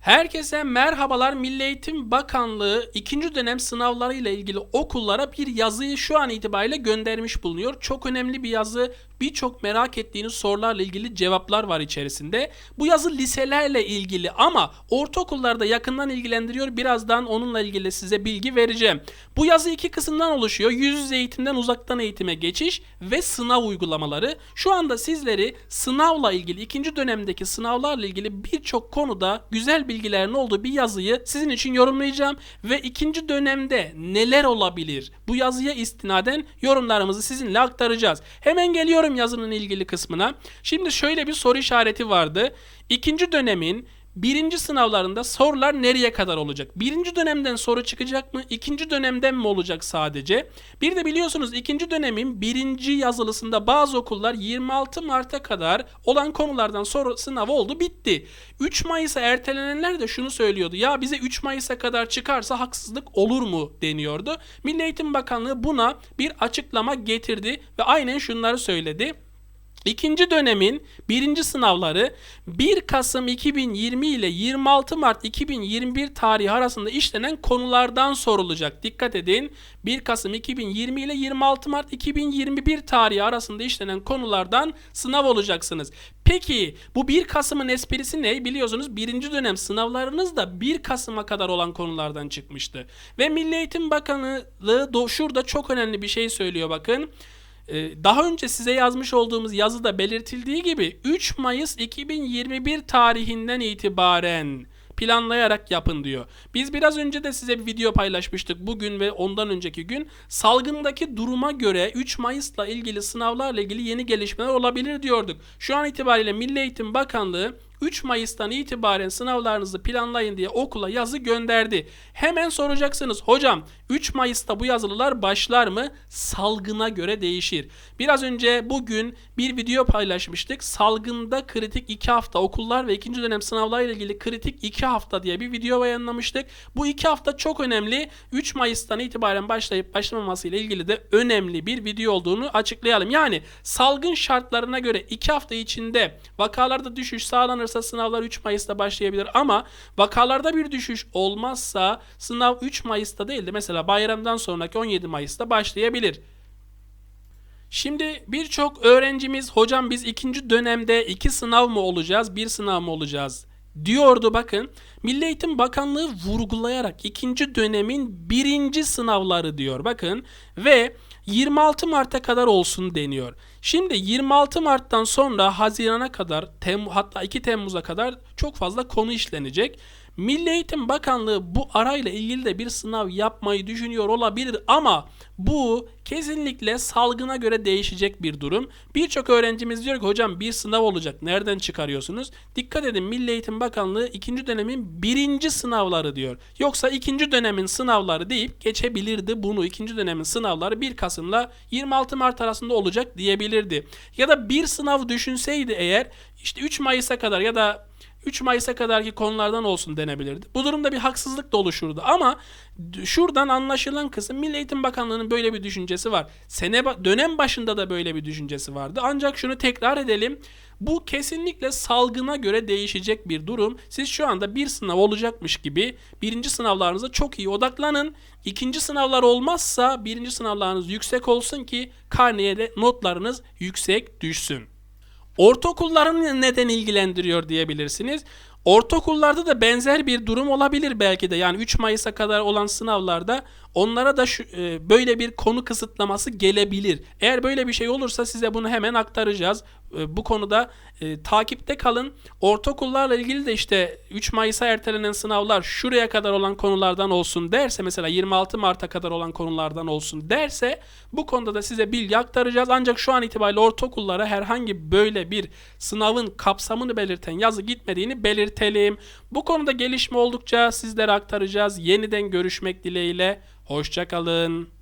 Herkese merhabalar. Milli Eğitim Bakanlığı ikinci dönem sınavları ile ilgili okullara bir yazıyı şu an itibariyle göndermiş bulunuyor. Çok önemli bir yazı. Birçok merak ettiğiniz sorularla ilgili cevaplar var içerisinde. Bu yazı liselerle ilgili ama ortaokullarda yakından ilgilendiriyor. Birazdan onunla ilgili size bilgi vereceğim. Bu yazı iki kısımdan oluşuyor. Yüz yüze eğitimden uzaktan eğitime geçiş ve sınav uygulamaları. Şu anda sizleri sınavla ilgili ikinci dönemdeki sınavlarla ilgili birçok konuda güzel bilgilerin olduğu bir yazıyı sizin için yorumlayacağım ve ikinci dönemde neler olabilir? Bu yazıya istinaden yorumlarımızı sizinle aktaracağız. Hemen geliyorum yazının ilgili kısmına. Şimdi şöyle bir soru işareti vardı. İkinci dönemin Birinci sınavlarında sorular nereye kadar olacak? Birinci dönemden soru çıkacak mı? İkinci dönemden mi olacak sadece? Bir de biliyorsunuz ikinci dönemin birinci yazılısında bazı okullar 26 Mart'a kadar olan konulardan soru sınavı oldu bitti. 3 Mayıs'a ertelenenler de şunu söylüyordu. Ya bize 3 Mayıs'a kadar çıkarsa haksızlık olur mu deniyordu. Milli Eğitim Bakanlığı buna bir açıklama getirdi ve aynen şunları söyledi. İkinci dönemin birinci sınavları 1 Kasım 2020 ile 26 Mart 2021 tarihi arasında işlenen konulardan sorulacak. Dikkat edin 1 Kasım 2020 ile 26 Mart 2021 tarihi arasında işlenen konulardan sınav olacaksınız. Peki bu 1 Kasım'ın esprisi ne? Biliyorsunuz birinci dönem sınavlarınız da 1 Kasım'a kadar olan konulardan çıkmıştı. Ve Milli Eğitim Bakanlığı şurada çok önemli bir şey söylüyor bakın. Ee, daha önce size yazmış olduğumuz yazıda belirtildiği gibi 3 Mayıs 2021 tarihinden itibaren planlayarak yapın diyor. Biz biraz önce de size bir video paylaşmıştık bugün ve ondan önceki gün. Salgındaki duruma göre 3 Mayıs'la ilgili sınavlarla ilgili yeni gelişmeler olabilir diyorduk. Şu an itibariyle Milli Eğitim Bakanlığı 3 Mayıs'tan itibaren sınavlarınızı planlayın diye okula yazı gönderdi. Hemen soracaksınız hocam 3 Mayıs'ta bu yazılılar başlar mı? Salgına göre değişir. Biraz önce bugün bir video paylaşmıştık. Salgında kritik 2 hafta okullar ve ikinci dönem sınavlarla ilgili kritik 2 hafta diye bir video yayınlamıştık. Bu 2 hafta çok önemli. 3 Mayıs'tan itibaren başlayıp başlamaması ile ilgili de önemli bir video olduğunu açıklayalım. Yani salgın şartlarına göre 2 hafta içinde vakalarda düşüş sağlanır olursa sınavlar 3 Mayıs'ta başlayabilir ama vakalarda bir düşüş olmazsa sınav 3 Mayıs'ta değil de mesela bayramdan sonraki 17 Mayıs'ta başlayabilir. Şimdi birçok öğrencimiz hocam biz ikinci dönemde iki sınav mı olacağız, bir sınav mı olacağız diyordu bakın. Milli Eğitim Bakanlığı vurgulayarak ikinci dönemin birinci sınavları diyor bakın ve 26 Mart'a kadar olsun deniyor. Şimdi 26 Mart'tan sonra Haziran'a kadar Tem hatta 2 Temmuz'a kadar çok fazla konu işlenecek. Milli Eğitim Bakanlığı bu arayla ilgili de bir sınav yapmayı düşünüyor olabilir ama bu kesinlikle salgına göre değişecek bir durum. Birçok öğrencimiz diyor ki hocam bir sınav olacak. Nereden çıkarıyorsunuz? Dikkat edin Milli Eğitim Bakanlığı ikinci dönemin birinci sınavları diyor. Yoksa ikinci dönemin sınavları deyip geçebilirdi bunu. ikinci dönemin sınavları 1 Kasım'la 26 Mart arasında olacak diyebilirdi. Ya da bir sınav düşünseydi eğer işte 3 Mayıs'a kadar ya da 3 Mayıs'a kadarki konulardan olsun denebilirdi. Bu durumda bir haksızlık da oluşurdu ama şuradan anlaşılan kısım Milli Eğitim Bakanlığı'nın böyle bir düşüncesi var. Sene dönem başında da böyle bir düşüncesi vardı. Ancak şunu tekrar edelim. Bu kesinlikle salgına göre değişecek bir durum. Siz şu anda bir sınav olacakmış gibi birinci sınavlarınıza çok iyi odaklanın. İkinci sınavlar olmazsa birinci sınavlarınız yüksek olsun ki karneye de notlarınız yüksek düşsün. Ortaokulların neden ilgilendiriyor diyebilirsiniz. Ortaokullarda da benzer bir durum olabilir belki de. Yani 3 Mayıs'a kadar olan sınavlarda onlara da şu, e, böyle bir konu kısıtlaması gelebilir. Eğer böyle bir şey olursa size bunu hemen aktaracağız. E, bu konuda e, takipte kalın. Ortaokullarla ilgili de işte 3 Mayıs'a ertelenen sınavlar şuraya kadar olan konulardan olsun derse mesela 26 Mart'a kadar olan konulardan olsun derse bu konuda da size bilgi aktaracağız. Ancak şu an itibariyle ortaokullara herhangi böyle bir sınavın kapsamını belirten yazı gitmediğini belirtelim. Bu konuda gelişme oldukça sizlere aktaracağız. Yeniden görüşmek dileğiyle. Hoşçakalın.